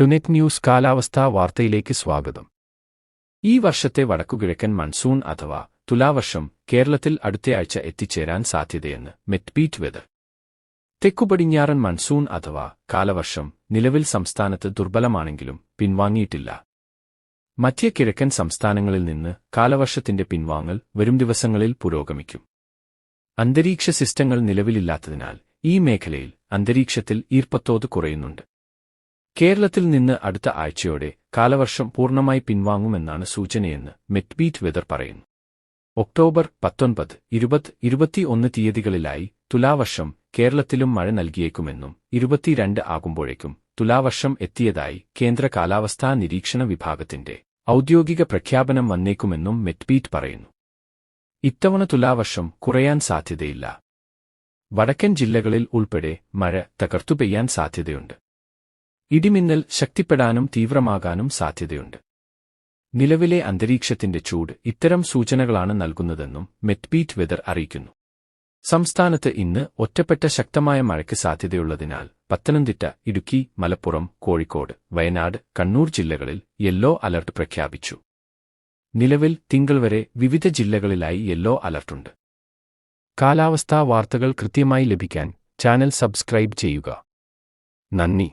ടുനെറ്റ് news കാലാവസ്ഥാ വാർത്തയിലേക്ക് സ്വാഗതം. ഈ വർഷത്തെ വടക്കുകിഴക്കൻ മൺസൂൺ അഥവാ തുലാവർഷം കേരളത്തിൽ അടുത്തയാഴ്ച എത്തിച്ചേരാൻ സാധ്യതയെന്ന് മെറ്റ്പീറ്റ് വെതർ. തെക്കുപടിഞ്ഞാറൻ മൺസൂൺ അഥവാ കാലവർഷം നിലവിൽ സംസ്ഥാനത്ത് ദുർബലമാണെങ്കിലും പിൻവാങ്ങിയിട്ടില്ല. മധ്യകിഴക്കൻ സംസ്ഥാനങ്ങളിൽ നിന്ന് കാലവർഷത്തിന്റെ പിൻവാങ്ങൽ വരും ദിവസങ്ങളിൽ പുരോഗമിക്കും. അന്തരീക്ഷ സിസ്റ്റങ്ങൾ നിലവിലില്ലാത്തതിനാൽ ഈ മേഖലയിൽ അന്തരീക്ഷത്തിൽ ഈർപ്പത്തോത് കുറയുന്നുണ്ട്. കേരളത്തിൽ നിന്ന് അടുത്ത ആഴ്ചയോടെ കാലവർഷം പൂർണമായി പിൻവാങ്ങുമെന്നാണ് സൂചനയെന്ന് മെറ്റ്ബീറ്റ് വെതർ പറയുന്നു. ഒക്ടോബർ പത്തൊൻപത് ഇരുപത് ഇരുപത്തിയൊന്ന് തീയതികളിലായി തുലാവർഷം കേരളത്തിലും മഴ നൽകിയേക്കുമെന്നും ഇരുപത്തിരണ്ട് ആകുമ്പോഴേക്കും തുലാവർഷം എത്തിയതായി കേന്ദ്ര കാലാവസ്ഥാ നിരീക്ഷണ വിഭാഗത്തിന്റെ ഔദ്യോഗിക പ്രഖ്യാപനം വന്നേക്കുമെന്നും മെറ്റ്ബീറ്റ് പറയുന്നു. ഇത്തവണ തുലാവർഷം കുറയാൻ സാധ്യതയില്ല. വടക്കൻ ജില്ലകളിൽ ഉൾപ്പെടെ മഴ തകർത്തു പെയ്യാൻ സാധ്യതയുണ്ട്. ഇടിമിന്നൽ ശക്തിപ്പെടാനും തീവ്രമാകാനും സാധ്യതയുണ്ട്. നിലവിലെ അന്തരീക്ഷത്തിന്റെ ചൂട് ഇത്തരം സൂചനകളാണ് നൽകുന്നതെന്നും മെറ്റ്ബീറ്റ് വെതർ അറിയിക്കുന്നു. സംസ്ഥാനത്ത് ഇന്ന് ഒറ്റപ്പെട്ട ശക്തമായ മഴയ്ക്ക് സാധ്യതയുള്ളതിനാൽ പത്തനംതിട്ട ഇടുക്കി മലപ്പുറം കോഴിക്കോട് വയനാട് കണ്ണൂർ ജില്ലകളിൽ യെല്ലോ അലർട്ട് പ്രഖ്യാപിച്ചു. നിലവിൽ തിങ്കൾ വരെ വിവിധ ജില്ലകളിലായി യെല്ലോ അലർട്ടുണ്ട് കാലാവസ്ഥാ വാർത്തകൾ കൃത്യമായി ലഭിക്കാൻ ചാനൽ സബ്സ്ക്രൈബ് ചെയ്യുക. നന്ദി.